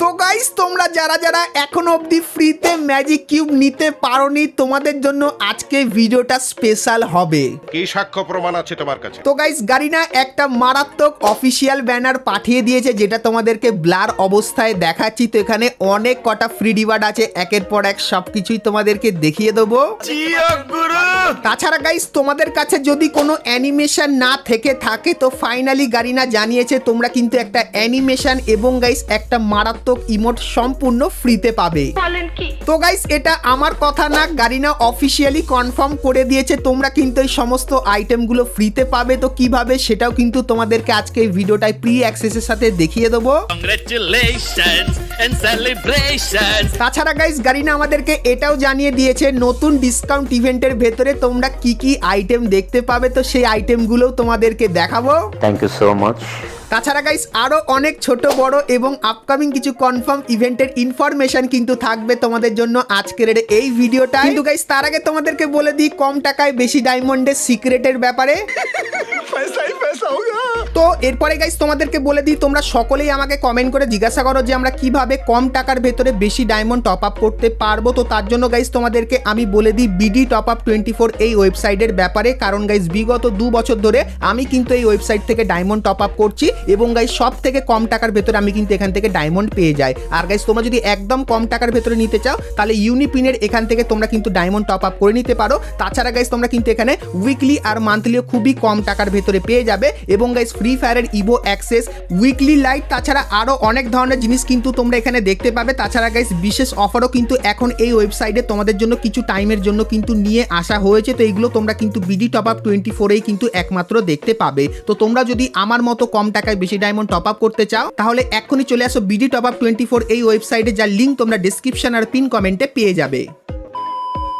তো গাইস তোমরা যারা যারা এখনও অবধি ফ্রিতে ম্যাজিক কিউব নিতে পারোনি তোমাদের জন্য আজকে ভিডিওটা স্পেশাল হবে। কি সাক্ষ্য প্রমাণ আছে তোমার কাছে? তো গাইস গারিনা একটা মারাত্মক অফিসিয়াল ব্যানার পাঠিয়ে দিয়েছে যেটা তোমাদেরকে ব্লার অবস্থায় দেখাচ্ছি। তো এখানে অনেক কটা ফ্রি রিওয়ার্ড আছে একের পর এক সবকিছুই তোমাদেরকে দেখিয়ে দেবো। তাছাড়া গাইস তোমাদের কাছে যদি কোনো অ্যানিমেশন না থেকে থাকে তো ফাইনালি গারিনা জানিয়েছে তোমরা কিন্তু একটা অ্যানিমেশন এবং গাইস একটা মারাত্মক ইমোট সম্পূর্ণ ফ্রিতে পাবে। তো গাইস এটা আমার কথা না গারিনা অফিসিয়ালি কনফার্ম করে দিয়েছে তোমরা কিন্তু এই সমস্ত আইটেমগুলো ফ্রিতে পাবে তো কীভাবে সেটাও কিন্তু তোমাদেরকে আজকে এই ভিডিওটায় প্রি অ্যাক্সেসের সাথে দেখিয়ে দেবো। Congratulations! And celebrations. তাছাড়া গাইস গারিনা আমাদেরকে এটাও জানিয়ে দিয়েছে নতুন ডিসকাউন্ট ইভেন্টের ভেতরে তোমরা কি কি আইটেম দেখতে পাবে তো সেই আইটেমগুলোও তোমাদেরকে দেখাবো থ্যাংক ইউ সো much. তাছাড়া গাইস আরও অনেক ছোট বড় এবং আপকামিং কিছু কনফার্ম ইভেন্টের ইনফরমেশন কিন্তু থাকবে তোমাদের জন্য আজকের এই ভিডিওটা কিন্তু গাইস তার আগে তোমাদেরকে বলে দিই কম টাকায় বেশি ডায়মন্ডের সিক্রেটের ব্যাপারে। তো এরপরে গাইস তোমাদেরকে বলে দিই তোমরা সকলেই আমাকে কমেন্ট করে জিজ্ঞাসা করো যে আমরা কীভাবে কম টাকার ভেতরে বেশি ডায়মন্ড টপ আপ করতে পারব। তো তার জন্য গাইস তোমাদেরকে আমি বলে দিই BD top up twenty four এই ওয়েবসাইটের ব্যাপারে। কারণ গাইস বিগত দু বছর ধরে আমি কিন্তু এই ওয়েবসাইট থেকে ডায়মন্ড টপ আপ করছি। এবং গাইস সব থেকে কম টাকার ভেতরে আমি কিন্তু এখান থেকে ডায়মন্ড পেয়ে যাই। আর গাইস তোমরা যদি একদম কম টাকার ভেতরে নিতে চাও, তাহলে ইউনিপিনের এখান থেকে তোমরা কিন্তু ডায়মন্ড টপ আপ করে নিতে পারো। তাছাড়া গাইস তোমরা কিন্তু এখানে উইকলি আর মান্থলিও খুবই কম টাকার ভেতরে পেয়ে যাবে এবং গাইস ফ্রি ফায়ারের ইভো অ্যাক্সেস উইকলি লাইট তাছাড়া আরও অনেক ধরনের জিনিস কিন্তু তোমরা এখানে দেখতে পাবে। তাছাড়া গাইস বিশেষ অফারও কিন্তু এখন এই ওয়েবসাইটে তোমাদের জন্য কিছু টাইমের জন্য কিন্তু নিয়ে আসা হয়েছে। তো এইগুলো তোমরা কিন্তু বিডি টপ আপ টোয়েন্টি ফোরেই কিন্তু একমাত্র দেখতে পাবে। তো তোমরা যদি আমার মতো কম টাকায় বেশি ডায়মন্ড টপ আপ করতে চাও, তাহলে এক্ষুনি চলে আসো BD top up twenty four এই ওয়েবসাইটে যার লিঙ্ক তোমরা ডিসক্রিপশন আর পিন কমেন্টে পেয়ে যাবে।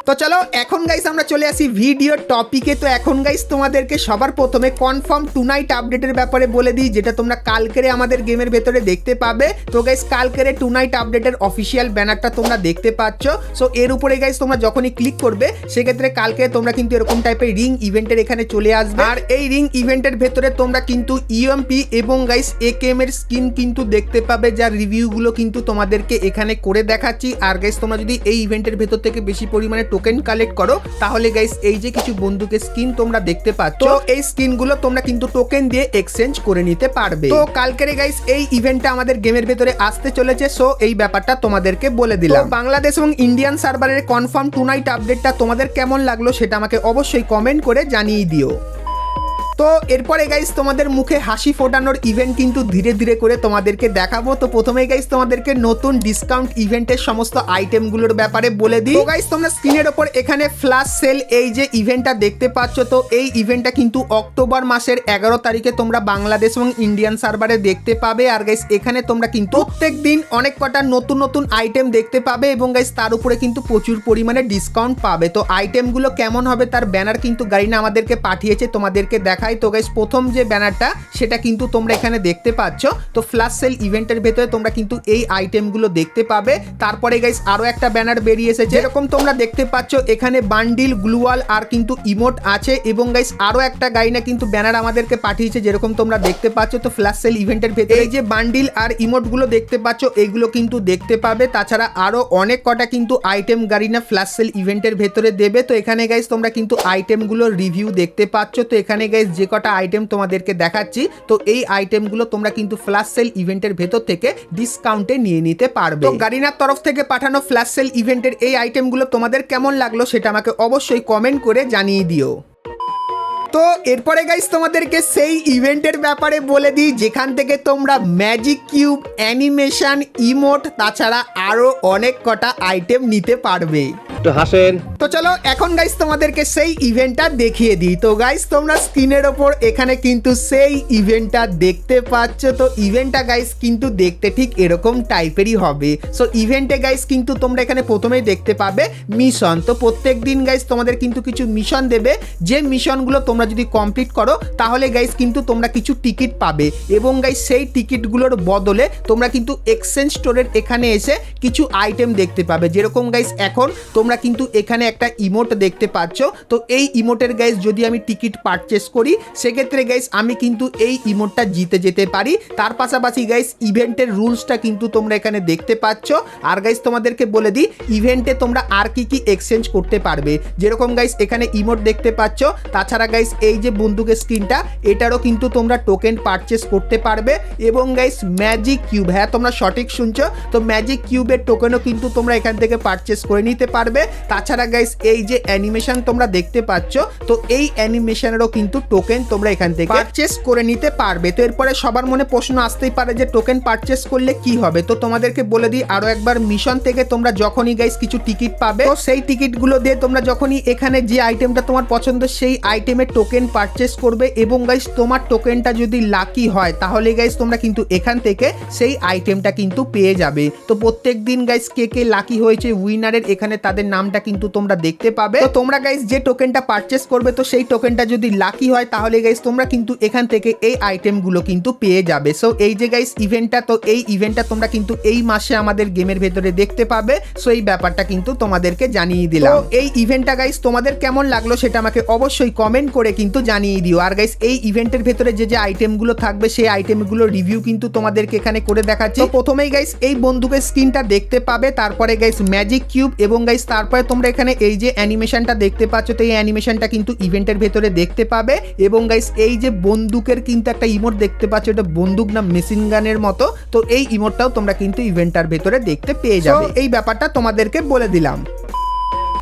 তো চলো, এখন গাইস আমরা চলে আসি ভিডিও টপিকে তো এখন গাইস তোমাদেরকে সবার প্রথমে কনফার্ম টু নাইট আপডেটের ব্যাপারে বলে দিই, যেটা তোমরা কালকেরে আমাদের গেমের ভেতরে দেখতে পাবে। তো গাইস কালকেরে টু নাইট আপডেটের অফিসিয়াল ব্যানারটা তোমরা দেখতে পাচ্ছ। সো এর উপরে গাইস তোমরা যখনই ক্লিক করবে, সেক্ষেত্রে কালকে তোমরা কিন্তু এরকম টাইপের রিং ইভেন্টের এখানে চলে আসবে। আর এই রিং ইভেন্টের ভেতরে তোমরা কিন্তু ইএমপি এবং গাইস এ একেএম এর স্কিন কিন্তু দেখতে পাবে, যার রিভিউগুলো কিন্তু তোমাদেরকে এখানে করে দেখাচ্ছি। আর গাইস তোমরা যদি এই ইভেন্টের ভেতর থেকে বেশি পরিমাণে টোকেন কালেক্ট করো তাহলে গাইস এই যে কিছু বন্ধুকে স্কিন তোমরা দেখতে পাচ্ছ তো এই স্কিনগুলো তোমরা কিন্তু টোকেন দিয়ে এক্সচেঞ্জ করে নিতে পারবে। তো কালকের গাইস এই ইভেন্টটা আমাদের গেমের ভেতরে আসতে চলেছে সো এই ব্যাপারটা তোমাদেরকে বলে দিলাম। বাংলাদেশ এবং ইন্ডিয়ান সার্ভারের কনফার্ম টুনাইট আপডেটটা তোমাদের কেমন লাগল সেটা আমাকে অবশ্যই কমেন্ট করে জানিয়ে দিও। তো এরপরে গাইস তোমাদের মুখে হাসি ফোটানোর ইভেন্ট কিন্তু ধীরে ধীরে করে তোমাদেরকে দেখাবো। তো প্রথমেই গাইস তোমাদেরকে নতুন ডিসকাউন্ট ইভেন্টের সমস্ত আইটেমগুলোর ব্যাপারে বলে দিই। তো গাইস তোমরা স্ক্রিনের ওপর এখানে ফ্ল্যাশ সেল এই যে ইভেন্টটা দেখতে পাচ্ছ, তো এই ইভেন্টটা কিন্তু অক্টোবর মাসের এগারো তারিখে তোমরা বাংলাদেশ এবং ইন্ডিয়ান সার্ভারে দেখতে পাবে। আর গাইস এখানে তোমরা কিন্তু প্রত্যেক দিন অনেক কটা নতুন নতুন আইটেম দেখতে পাবে এবং গাইস তার উপরে কিন্তু প্রচুর পরিমাণে ডিসকাউন্ট পাবে। তো আইটেমগুলো কেমন হবে তার ব্যানার কিন্তু গাড়িনা আমাদেরকে পাঠিয়েছে, তোমাদেরকে দেখাই তো গাইস প্রথম যে ব্যানারটা, সেটা কিন্তু তোমরা এখানে দেখতে পাচ্ছ। তো ফ্ল্যাশ সেল ইভেন্টের ভেতরে তোমরা কিন্তু এই আইটেমগুলো দেখতে পাবে। তারপরে গাইস আরও একটা ব্যানার বেরিয়ে এসেছে। যেরকম তোমরা দেখতে পাচ্ছ, এখানে বান্ডিল গ্লুয়াল আর কিন্তু ইমোট আছে। এবং গাইস আরও একটা গাইনা কিন্তু ব্যানার আমাদেরকে পাঠিয়েছে, যেরকম তোমরা দেখতে পাচ্ছ। তো ফ্ল্যাশ সেল ইভেন্টের ভেতরে এই যে বান্ডিল আর ইমোটগুলো দেখতে পাচ্ছ, এগুলো কিন্তু দেখতে পাবে। তাছাড়া আরও অনেক কটা কিন্তু আইটেম গাড়িনা ফ্ল্যাশ সেল ইভেন্টের ভেতরে দেবে। তো এখানে গাইস তোমরা কিন্তু আইটেমগুলোর রিভিউ দেখতে পাচ্ছ। তো এখানে গাইস যে কটা আইটেম তোমাদেরকে দেখাচ্ছি, তো এই আইটেমগুলো তোমরা কিন্তু ফ্ল্যাশ সেল ইভেন্টের ভেতর থেকে ডিসকাউন্টে নিয়ে নিতে পারবে। তো গারিনার তরফ থেকে পাঠানো ফ্ল্যাশ সেল ইভেন্টের এই আইটেমগুলো তোমাদের কেমন লাগল সেটা আমাকে অবশ্যই কমেন্ট করে জানিয়ে দিও। তো এরপরে গাইস তোমাদেরকে সেই ইভেন্টের ব্যাপারে বলে দিই, যেখান থেকে তোমরা ম্যাজিক কিউব অ্যানিমেশন ইমোট তাছাড়া আরও অনেক কটা আইটেম নিতে পারবে। একটু হাসেন। তো চলো, এখন গাইস তোমাদেরকে সেই ইভেন্টটা দেখিয়ে দিই। তো গাইস তোমরা স্ক্রিনের ওপর এখানে কিন্তু সেই ইভেন্টটা দেখতে পাচ্ছ। তো ইভেন্টটা গাইস কিন্তু দেখতে ঠিক এরকম টাইপেরই হবে। সো ইভেন্টে গাইস কিন্তু তোমরা এখানে প্রথমেই দেখতে পাবে মিশন তো প্রত্যেক দিন গাইস তোমাদের কিন্তু কিছু মিশন দেবে। যে মিশনগুলো তোমরা যদি কমপ্লিট করো, তাহলে গাইস কিন্তু তোমরা কিছু টিকিট পাবে। এবং গাইস সেই টিকিটগুলোর বদলে তোমরা কিন্তু এক্সচেঞ্জ স্টোরের এখানে এসে কিছু আইটেম দেখতে পাবে। যেরকম গাইস এখন তোমরা তোমরা কিন্তু এখানে একটা ইমোট দেখতে পাচ্ছ। তো এই ইমোটের গাইস যদি আমি টিকিট পারচেস করি, সেক্ষেত্রে গাইস আমি কিন্তু এই ইমোটটা জিতে যেতে পারি। তার পাশাপাশি গাইস ইভেন্টের রুলসটা কিন্তু তোমরা এখানে দেখতে পাচ্ছ। আর গাইস তোমাদেরকে বলে দিই ইভেন্টে তোমরা আর কি কি এক্সচেঞ্জ করতে পারবে। যেরকম গাইস এখানে ইমোট দেখতে পাচ্ছ। তাছাড়া গাইস এই যে বন্দুকের স্ক্রিনটা এটারও কিন্তু তোমরা টোকেন পারচেস করতে পারবে। এবং গাইস ম্যাজিক কিউব হ্যাঁ তোমরা সঠিক শুনছো। তো ম্যাজিক কিউবের টোকেনও কিন্তু তোমরা এখান থেকে পারচেস করে নিতে পারবে। তাছাড়া গাইস এই যে অ্যানিমেশন তোমরা দেখতে পাচ্ছ, তো এই অ্যানিমেশনেরও কিন্তু টোকেন তোমরা এখান থেকে পারচেস করে নিতে পারবে। তো এরপরে সবার মনে প্রশ্ন আসতেই পারে যে টোকেন পারচেস করলে কি হবে? তো তোমাদেরকে বলে দিই, আরও একবার মিশন থেকে তোমরা যখনই গাইস কিছু টিকিট পাবে, তো সেই টিকিটগুলো দিয়ে তোমরা যখনই এখানে যে আইটেমটা তোমার পছন্দ, সেই আইটেমের টোকেন পারচেস করবে এবং গাইস তোমার টোকেনটা যদি লাকি হয়, তাহলে গাইস তোমরা কিন্তু এখান থেকে সেই আইটেমটা কিন্তু পেয়ে যাবে। তো প্রত্যেক দিন গাইস কে কে লাকি হয়েছে উইনারের এখানে তাদের নামটা কিন্তু তোমরা দেখতে পাবে। তো তোমরা গাইস যে টোকেনটা পারচেস করবে তো সেই টোকেনটা যদি লাকি হয় তাহলে গাইস তোমরা কিন্তু এখান থেকে এই আইটেমগুলো কিন্তু পেয়ে যাবে। সো এই যে গাইস ইভেন্টটা তো এই ইভেন্টটা তোমরা কিন্তু এই মাসে আমাদের গেমের ভেতরে দেখতে পাবে। সো এই ব্যাপারটা কিন্তু তোমাদেরকে জানিয়ে দিলাম। এই ইভেন্টটা গাইস তোমাদের কেমন লাগল সেটা আমাকে অবশ্যই কমেন্ট করে কিন্তু জানিয়ে দিও। আর গাইস এই ইভেন্টের ভেতরে যে যে আইটেমগুলো থাকবে সেই আইটেমগুলো রিভিউ কিন্তু তোমাদেরকে এখানে করে দেখাচ্ছি। তো প্রথমেই গাইস এই বন্দুকের স্ক্রিনটা দেখতে পাবে। তারপরে গাইস ম্যাজিক কিউব এবং গাইস তারপরে তোমরা এখানে এই যে অ্যানিমেশনটা দেখতে পাচ্ছ তো এই অ্যানিমেশনটা কিন্তু ইভেন্টের ভেতরে দেখতে পাবে। এবং গাইস এই যে বন্দুকের কিন্তু একটা ইমোট দেখতে পাচ্ছ এটা বন্দুক না মেশিন গানের মতো। তো এই ইমোটটাও তোমরা কিন্তু ইভেন্টার ভেতরে দেখতে পেয়ে যাবে। এই ব্যাপারটা তোমাদেরকে বলে দিলাম।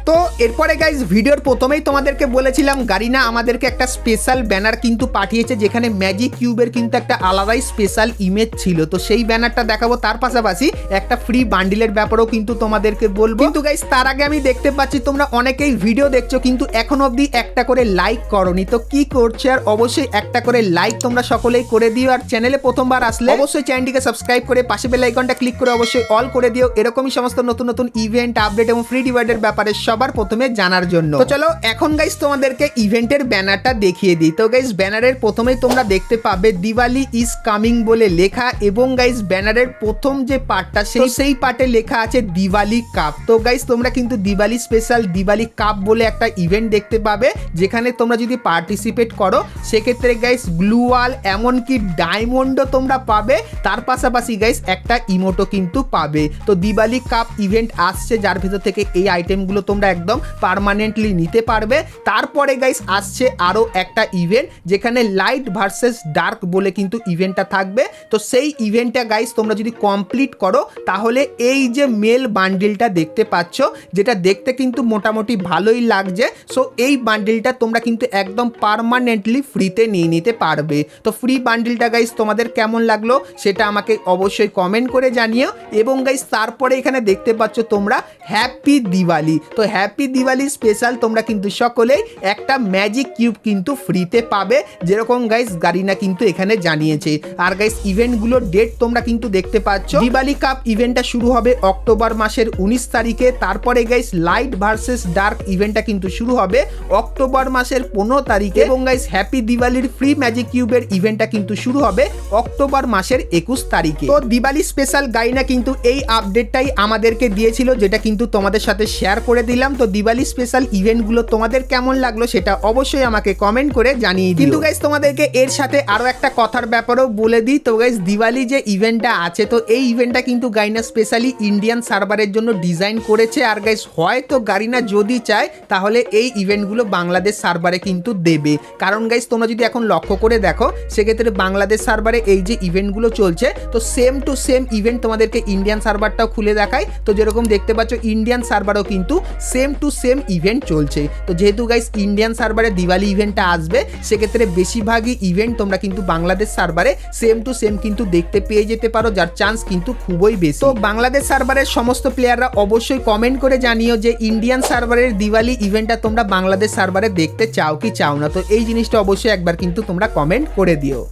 তো এরপরে গাইজ ভিডিওর প্রথমেই তোমাদেরকে বলেছিলাম গারিনা আমাদেরকে একটা স্পেশাল ব্যানার কিন্তু পাঠিয়েছে, যেখানে ম্যাজিক কিউবের কিন্তু একটা আলাদাই স্পেশাল ইমেজ ছিল। তো সেই ব্যানারটা দেখাবো, তার পাশাপাশি একটা ফ্রি বান্ডিলের ব্যাপারেও কিন্তু তোমাদেরকে বলব। কিন্তু গাইজ তার আগে আমি দেখতে পাচ্ছি, তোমরা অনেকেই ভিডিও দেখছ, কিন্তু এখন অবধি একটা করে লাইক করনি। তো কি করছে? আর অবশ্যই একটা করে লাইক তোমরা সকলেই করে দিও। আর চ্যানেলে প্রথমবার আসলে অবশ্যই চ্যানেলটিকে সাবস্ক্রাইব করে পাশে বেল আইকনটা ক্লিক করে অবশ্যই অল করে দিও। এরকমই সমস্ত নতুন নতুন ইভেন্ট আপডেট এবং ফ্রি ডিভাইডের ব্যাপারে সবার প্রথমে জানার জন্য। তো চলো এখন গাইস তোমাদেরকে ইভেন্টের ব্যানারটা দেখিয়ে দিই। তো গাইস ব্যানারের প্রথমেই তোমরা দেখতে পাবে দিওয়ালি ইজ কামিং বলে লেখা এবং গাইস ব্যানারের প্রথম যে পার্টটা সেই সেই পার্টে লেখা আছে দিওয়ালি কাপ তো গাইস তোমরা কিন্তু দিওয়ালি স্পেশাল দিওয়ালি কাপ বলে একটা ইভেন্ট দেখতে পাবে যেখানে তোমরা যদি পার্টিসিপেট করো সেক্ষেত্রে গাইস গ্লুয়াল এমনকি ডায়মন্ডও তোমরা পাবে। তার পাশাপাশি গাইস একটা ইমোটো কিন্তু পাবে। তো দিওয়ালি কাপ ইভেন্ট আসছে যার ভেতর থেকে এই আইটেমগুলো তোমরা একদম পারমানেন্টলি নিতে পারবে। তারপরে গাইস আসছে আরও একটা ইভেন্ট যেখানে লাইট ভার্সেস ডার্ক বলে কিন্তু ইভেন্টটা থাকবে। তো সেই ইভেন্টটা গাইস তোমরা যদি কমপ্লিট করো, তাহলে এই যে মেল বান্ডিলটা দেখতে পাচ্ছ, যেটা দেখতে কিন্তু মোটামুটি ভালোই লাগছে। সো এই বান্ডিলটা তোমরা কিন্তু একদম পারমানেন্টলি ফ্রিতে নিয়ে নিতে পারবে। তো ফ্রি বান্ডিলটা গাইস তোমাদের কেমন লাগল, সেটা আমাকে অবশ্যই কমেন্ট করে জানিও। এবং গাইস তারপরে এখানে দেখতে পাচ্ছ তোমরা হ্যাপি দিওয়ালি তো হ্যাপি দিওয়ালি স্পেশাল তোমরা কিন্তু সকলেই একটা ম্যাজিক কিউব কিন্তু ফ্রিতে পাবে। যেরকম গাইস গারিনা কিন্তু এখানে জানিয়েছে। আর গাইস ইভেন্টগুলোর ডেট তোমরা কিন্তু দেখতে পাচ্ছ। দিওয়ালি কাপ ইভেন্টটা শুরু হবে অক্টোবর মাসের উনিশ তারিখে। তারপরে গাইস লাইট ভার্সেস ডার্ক ইভেন্টটা কিন্তু শুরু হবে অক্টোবর মাসের পনেরো তারিখে। এবং গাইস হ্যাপি দিওয়ালির ফ্রি ম্যাজিক কিউবের ইভেন্টটা কিন্তু শুরু হবে অক্টোবর মাসের একুশ তারিখে। তো দিওয়ালি স্পেশাল গাইনা কিন্তু এই আপডেটটাই আমাদেরকে দিয়েছিল, যেটা কিন্তু তোমাদের সাথে শেয়ার করে দিলাম। তো দিওয়ালি স্পেশাল ইভেন্টগুলো তোমাদের কেমন লাগল সেটা অবশ্যই আমাকে কমেন্ট করে জানিয়ে কিন্তু গাইস তোমাদেরকে এর সাথে আরও একটা কথার ব্যাপারেও বলে দিই। তো গাইস দিওয়ালি যে ইভেন্টটা আছে, তো এই ইভেন্টটা কিন্তু গাইনা স্পেশালি ইন্ডিয়ান সার্ভারের জন্য ডিজাইন করেছে। আর গাইস হয়তো গারিনা যদি চায়, তাহলে এই ইভেন্টগুলো বাংলাদেশ সার্ভারে কিন্তু দেবে। কারণ গাইস তোমরা যদি এখন লক্ষ্য করে দেখো, সেক্ষেত্রে বাংলাদেশ সার্ভারে এই যে ইভেন্টগুলো চলছে, তো সেম টু সেম ইভেন্ট তোমাদেরকে ইন্ডিয়ান সার্ভারটাও খুলে দেখায়। তো যেরকম দেখতে পাচ্ছ ইন্ডিয়ান সার্ভারও কিন্তু সেম টু সেম ইভেন্ট চলছে। তো যেহেতু গাইস ইন্ডিয়ান সার্ভারে দিওয়ালি ইভেন্টটা আসবে, সেক্ষেত্রে বেশিরভাগই ইভেন্ট তোমরা কিন্তু বাংলাদেশ সার্ভারে সেম টু সেম কিন্তু দেখতে পেয়ে যেতে পারো, যার চান্স কিন্তু খুবই বেশি। তো বাংলাদেশ সার্ভারের সমস্ত প্লেয়াররা অবশ্যই কমেন্ট করে জানিও যে ইন্ডিয়ান সার্ভারের দিওয়ালি ইভেন্টটা তোমরা বাংলাদেশ সার্ভারে দেখতে চাও কি চাও না। তো এই জিনিসটা অবশ্যই একবার কিন্তু তোমরা কমেন্ট করে দিও।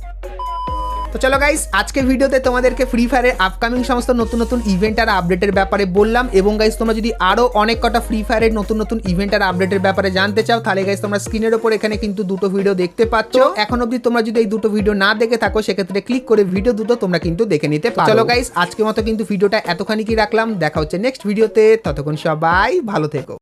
তো চলো গাইস আজকে ভিডিওতে তোমাদেরকে ফ্রি ফায়ারের আপকামিং সমস্ত নতুন নতুন ইভেন্ট আর আপডেটের ব্যাপারে বললাম এবং গাইস তোমরা যদি আরও অনেক কটা ফ্রি ফায়ারের নতুন নতুন ইভেন্ট আর আপডেটের ব্যাপারে জানতে চাও তাহলে গাইস তোমরা স্ক্রিনের ওপর এখানে কিন্তু দুটো ভিডিও দেখতে পাচ্ছ। এখন অবধি তোমরা যদি এই দুটো ভিডিও না দেখে থাকো সেক্ষেত্রে ক্লিক করে ভিডিও দুটো তোমরা কিন্তু দেখে নিতে পারো। চলো গাইস আজকের মতো কিন্তু ভিডিওটা এতখানি কি রাখলাম? দেখা হচ্ছে নেক্সট ভিডিওতে ততক্ষণ সবাই ভালো থেকো।